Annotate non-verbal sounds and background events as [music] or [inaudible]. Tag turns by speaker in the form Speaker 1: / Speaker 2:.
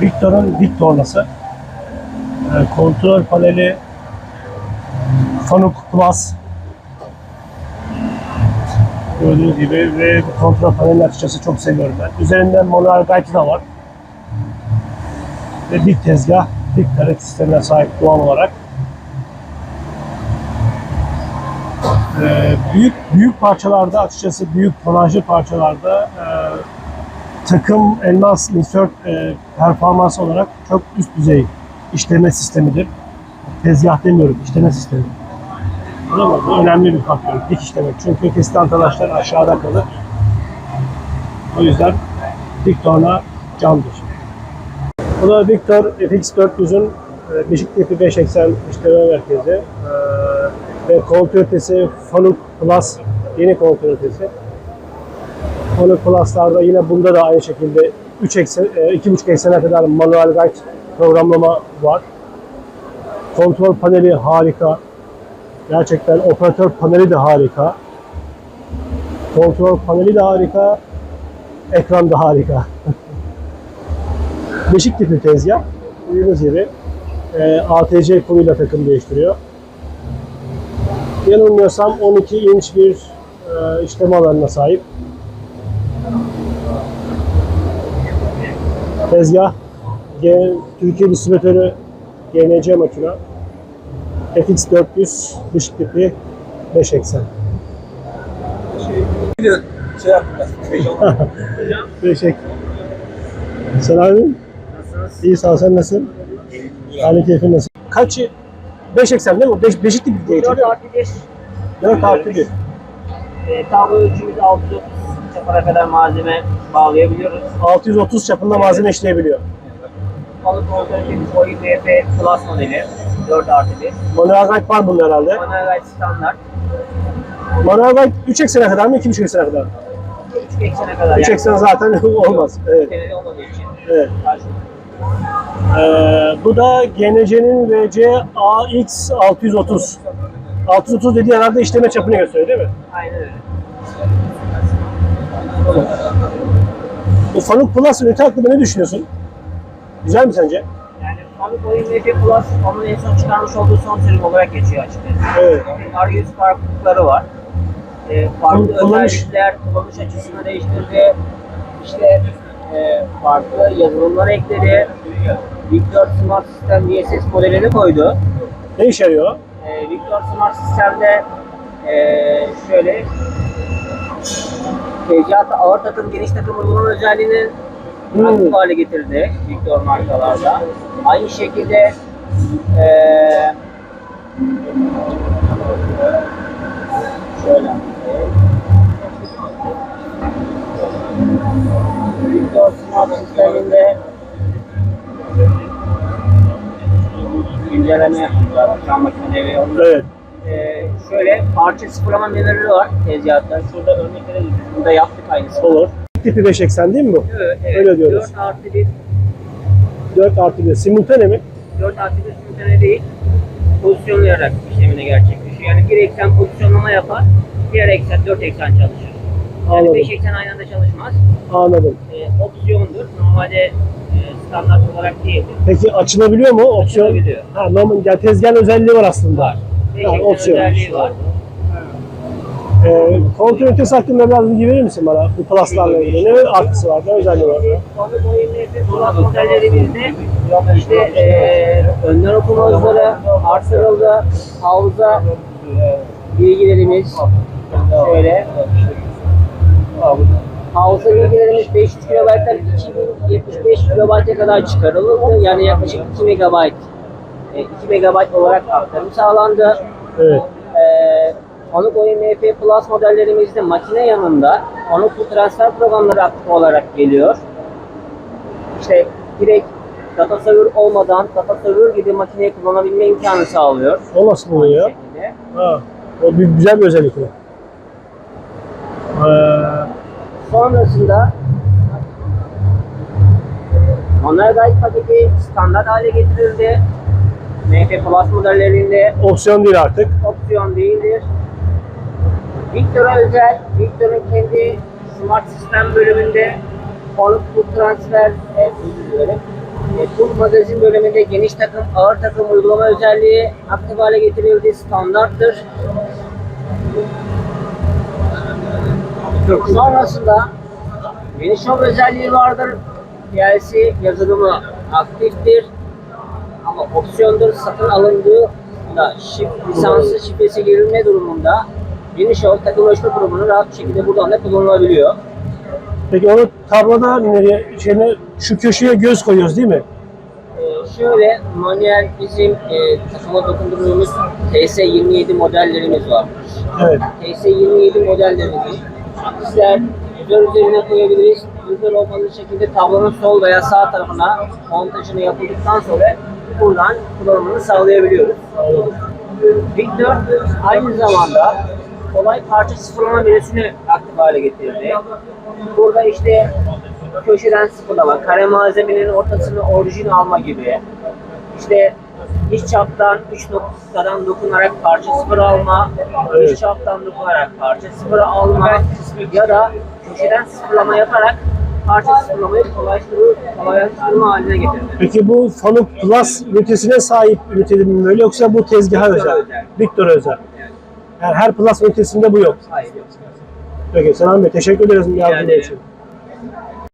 Speaker 1: Victor'un dik tornası. Ee, kontrol paneli Fanuc Plus gördüğünüz gibi ve bu kontrol paneli açıkçası çok seviyorum ben. Üzerinde manuel guide da var. Ve dik tezgah, dik karet sistemine sahip doğal olarak. Ee, büyük büyük parçalarda açıkçası büyük tonajlı parçalarda e, takım elmas insert e, performans olarak çok üst düzey işleme sistemidir. Tezgah demiyorum, işleme sistemi. Mı? Bu önemli bir faktör, dik işlemek. Çünkü kesilen talaşlar aşağıda kalır. O yüzden dik torna candır. Bu da Victor FX400'ün e, Beşik tipi 5 eksen işleme merkezi e, ve kontrol ötesi Fanuc Plus yeni kontrol ötesi. Fanuc Plus'larda yine bunda da aynı şekilde 3 eksen, e, 2,5 eksene kadar manuel guide programlama var. Kontrol paneli harika. Gerçekten operatör paneli de harika. Kontrol paneli de harika. Ekran da harika. [laughs] Beşik tipi tezgah. Gördüğünüz gibi e, ATC koluyla takım değiştiriyor. Yanılmıyorsam 12 inç bir e, işlem alanına sahip. Tezgah G- Türkiye distribütörü GNC makine. FX400 dış tipi 5 eksen.
Speaker 2: şey yaptılar. [laughs]
Speaker 1: Teşekkür. Sen abi?
Speaker 3: Nasılsınız?
Speaker 1: İyi sağ ol. Sen nasılsın? Hali keyfin nasıl? Kaç? 5 eksen değil mi? 5 beş tipi diye
Speaker 3: 4
Speaker 1: geçiyor.
Speaker 3: artı 1.
Speaker 1: 4 artı 1.
Speaker 3: E, tablo ölçümüz 630 çapara kadar malzeme bağlayabiliyoruz.
Speaker 1: 630 çapında malzeme işleyebiliyor.
Speaker 3: Balık organizemiz boyu BP Plus modeli. 4 artı 1.
Speaker 1: Manuel guide var bunun herhalde.
Speaker 3: Manuel Guide standart.
Speaker 1: Manuel guide 3 eksene kadar mı? 2,5 eksene kadar mı?
Speaker 3: 3 eksene kadar.
Speaker 1: 3 eksen zaten [laughs] olmaz. Evet.
Speaker 3: Olmadığı için.
Speaker 1: evet. Ee, bu da GNC'nin VC AX 630. 630 dediği herhalde işleme çapını gösteriyor değil mi?
Speaker 3: Aynen öyle.
Speaker 1: Bu Fanuc Plus ünite hakkında ne düşünüyorsun? Güzel mi sence?
Speaker 3: Yani Balık Oyun BP Plus onun en son çıkarmış olduğu son sürüm olarak geçiyor açıkçası.
Speaker 1: Evet.
Speaker 3: Arayüz farklılıkları var. E, farklı
Speaker 1: Kullanış-
Speaker 3: özellikler, kullanış açısını değiştirdi. İşte e, farklı yazılımlar ekledi. Victor Smart System DSS modelini koydu.
Speaker 1: Ne işe yarıyor?
Speaker 3: E, Victor Smart System'de e, şöyle tezgahta ağır takım, geniş takım uygulama özelliğini
Speaker 1: Hmm.
Speaker 3: aktif hale getirdi Victor markalarda. Aynı şekilde e, şöyle Victor Smart sisteminde güncelleme yaptılar. Şu an makine devre yolunda.
Speaker 1: Evet.
Speaker 3: Ee, şöyle parça sıfırlama menüleri var tezgahta. Şurada örnekleri burada yaptık aynısını.
Speaker 1: Olur. Tipi 5 eksen değil mi bu?
Speaker 3: Evet, evet.
Speaker 1: Öyle diyoruz.
Speaker 3: 4 artı 1,
Speaker 1: 4 artı 1. Simultane mi?
Speaker 3: 4 artı 1 simultane değil. Pozisyonlayarak işlemini gerçekleşiyor. Yani bir eksen pozisyonlama yapar, diğer eksen 4 eksen çalışır. Yani
Speaker 1: Anladım.
Speaker 3: 5 eksen aynı anda çalışmaz.
Speaker 1: Anladım.
Speaker 3: Ee, opsiyondur. Normalde e, standart olarak değildir.
Speaker 1: Peki açılabiliyor mu? Opsiyon.
Speaker 3: Açılabiliyor.
Speaker 1: Ha, normal, yani tezgahın özelliği var aslında.
Speaker 3: Var. 5
Speaker 1: Ha,
Speaker 3: eksen
Speaker 1: opsiyon.
Speaker 3: var.
Speaker 1: Ee, kontrol ötesi hakkında biraz bilgi verir misin bana? Bu pluslarla ilgili. Ne artısı var? Ne özelliği var?
Speaker 3: Balık oyunları Plus modellerimizde işte eee önler okuma hızları artırıldı. Havza bilgilerimiz şöyle Havza bilgilerimiz 500 KB'den 2075 KB'e kadar çıkarıldı. Yani yaklaşık 2 MB e, 2 MB olarak aktarım sağlandı.
Speaker 1: Evet.
Speaker 3: Ee, Onuk Oyun MP Plus modellerimizde makine yanında Onuk transfer programları aktif olarak geliyor. İşte direkt data server olmadan data server gibi makineyi kullanabilme imkanı sağlıyor.
Speaker 1: O nasıl oluyor?
Speaker 3: Şekilde.
Speaker 1: Ha. O bir, güzel bir özellik? Ee,
Speaker 3: Sonrasında Manuel Guide paketi standart hale getirildi. MP Plus modellerinde
Speaker 1: opsiyon değil artık.
Speaker 3: opsiyon değildir. Victor'a özel, Victor'un kendi Smart Sistem bölümünde Onuk Transfer, e, özür dilerim. Bu magazin bölümünde geniş takım, ağır takım uygulama özelliği aktif hale getirildi. Standarttır. Sonrasında geniş şov özelliği vardır. PLC yazılımı aktiftir. Ama opsiyondur satın alındığında şif, lisansı şifresi girilme durumunda geniş şov takım ölçme programını rahat bir şekilde buradan da kullanılabiliyor.
Speaker 1: Peki onu tabloda nereye, şeyine, şu köşeye göz koyuyoruz değil mi?
Speaker 3: Ee, şöyle manuel bizim e, takıma dokundurduğumuz TS27 modellerimiz var.
Speaker 1: Evet.
Speaker 3: TS27 modellerimizi bizler yüzler üzerine koyabiliriz. Yüzler olmadığı şekilde tablonun sol veya sağ tarafına montajını yapıldıktan sonra buradan kullanımını sağlayabiliyoruz. Victor aynı zamanda kolay parça sıfırlama menüsünü aktif hale getirdi. Burada işte köşeden sıfırlama, kare malzemenin ortasını orijin alma gibi, işte iç çaptan, üç noktadan dokunarak parça sıfır alma,
Speaker 1: Evet.
Speaker 3: iç çaptan dokunarak parça sıfır alma ya da köşeden sıfırlama yaparak parça sıfırlamayı kolaylaştırma, kolaylaştırma haline getirdi.
Speaker 1: Peki bu Fanuc Plus ünitesine sahip üniteli mi böyle yoksa bu tezgaha
Speaker 3: Victor'a
Speaker 1: özel?
Speaker 3: özel.
Speaker 1: Victor'a özel. Yani her Plus ünitesinde bu yok.
Speaker 3: Hayır yok.
Speaker 1: Peki Selam Bey teşekkür ederiz
Speaker 3: ederim.
Speaker 1: için.